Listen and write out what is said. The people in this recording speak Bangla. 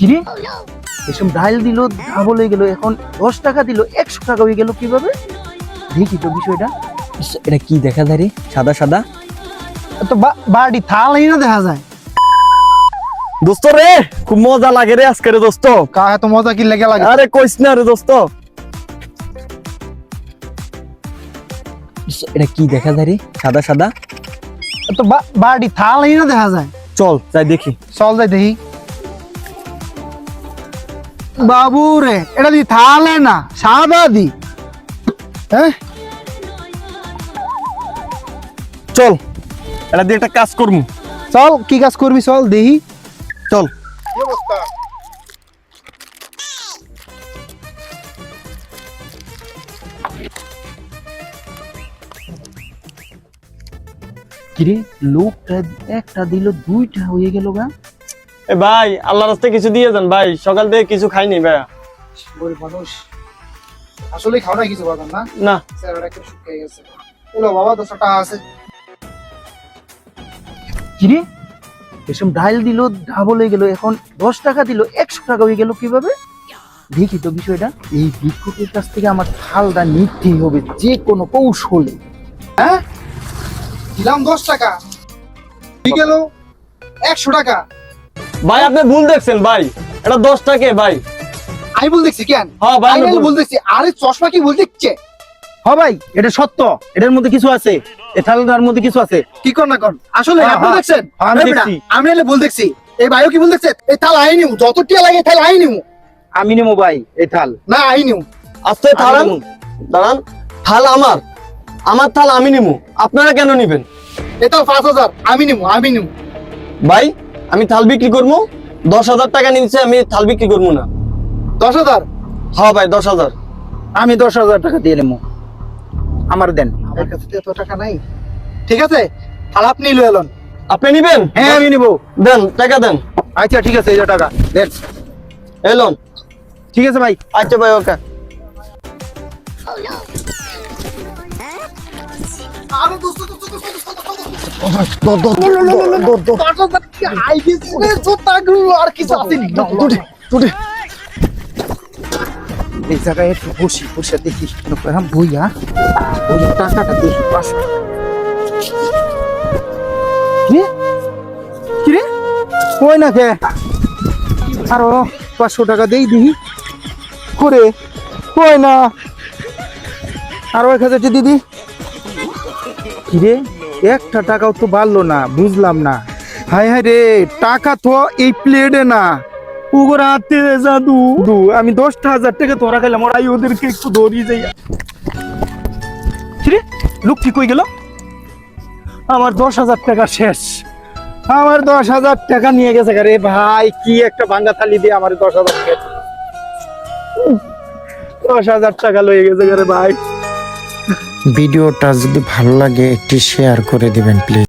কিরে এসব ডাইল দিল ডাবল হয়ে গেল এখন দশ টাকা দিল একশো টাকা হয়ে গেল কীভাবে? দেখি তো বিষয়টা। এটা কি দেখা যায় রে? সাদা সাদা? তো বাড়ি থালাই না দেখা যায়। দোস্ত রে খুব মজা লাগে রে আজকে রে দোস্ত। কা এত মজা কি লেগে লাগে? আরে কইস না রে দোস্ত। এটা কি দেখা যায় রে? সাদা সাদা? তো বাড়ি থালাই না দেখা যায়। চল যাই দেখি। চল যাই দেখি। বাবু রে এটা দি থালে না সাদা দি। হ্যাঁ? চল এটা দিয়ে একটা কাজ করমু চল কি কাজ করবি চল দেখি। চল। কিরে লোকটা একটা দিল দুইটা হয়ে গেল গা। ভাই আল্লাহ রাস্তায় কিছু দিয়ে যান ভাই সকাল থেকে কিছু খাইনি ভাই গরিব মানুষ। আসলে কিছু বাদাম না? না। স্যার একটু শুকিয়ে গেছে। এলো বাবা দশ টাকা আছে। কিরে এসব ডাইল দিল ডাবল হয়ে গেল এখন দশ টাকা দিল একশো টাকা হয়ে গেল কীভাবে? দেখি তো বিষয়টা। এই ভিক্ষুকের কাছ থেকে আমার থালটা নিতেই হবে যে কোনো কৌশলে। হ্যাঁ? দিলাম দশ টাকা। গেল একশো টাকা। ভাই আপনি ভুল দেখছেন ভাই। এটা দশ টাকা ভাই? আমি বল দেখছি কেন? হ্যাঁ ভাই আমি ভুল- দেখছি। আরে চশমা কি বল দেখছে? হ্যাঁ ভাই এটা সত্য। এটার মধ্যে কিছু আছে। এই মধ্যে কিছু আছে। কি কর না কর? আসলে হ্যাঁ, আপনি হ্যাঁ। দেখছেন? হ্যাঁ, আমি এই দেখছি। আমি এলে বল দেখছি। এই ভাইও কি বল দেখছে? এই থাল আই নিউ যত টিয়া লাগে থাল আই নিউ আমি নিমু ভাই এই থাল না আই নিউ আস্তে দাঁড়ান। দাঁড়ান। থাল আমার। আমার থাল আমি নিমু আপনারা কেন নিবেন? থাল পাঁচ হাজার আমি নিমু আমি নিমু ভাই আমি থাল বিক্রি করব। দশ হাজার টাকা নিচ্ছে আমি থাল বিক্রি করব না। দশ হাজার? হ্যাঁ ভাই দশ হাজার। আমি দশ হাজার টাকা দিয়ে নেব। আমার দেন। আমার কাছে তো এত টাকা নাই। ঠিক আছে? থাল আপনি লয়ে এলন আপনি নিবেন? হ্যাঁ আমি নিবো। দেন টাকা দেন। আচ্ছা ঠিক আছে এই যে টাকা। দেন। এলন ঠিক আছে ভাই। আচ্ছা ভাই ওকে। আরে দোস্ত দোস্ত দোস্ত দোস্ত আই গেছে জুতাগুলো আর কিছু আছে এই জায়গায় একটু বসি বসে দেখি এরকম বইয়া ওই টাকাটা দেখি পাঁচশো কিরে কই না কে? আরও পাঁচশো টাকা দেই দিহি করে? কই না? আরও এক হাজার দিদি কিরে একটা টাকাও তো বাড়লো না বুঝলাম না। হাই হাই রে, টাকা তো এই প্লেটে না। উগর হাতে জাদু। দু, আমি দশটা হাজার টাকা তোরা খাইলাম ওরাই ওদেরকে একটু ধরিয়ে যাই কিরে, লোক কি কই গেল? আমার দশ হাজার টাকা শেষ। আমার দশ হাজার টাকা নিয়ে গেছে রে ভাই, কি একটা ভাঙ্গা থালি দিয়ে আমার দশ হাজার টাকা দশ হাজার টাকা লয়ে গেছে রে ভাই। ভিডিওটা যদি ভালো লাগে, একটি শেয়ার করে দিবেন প্লিজ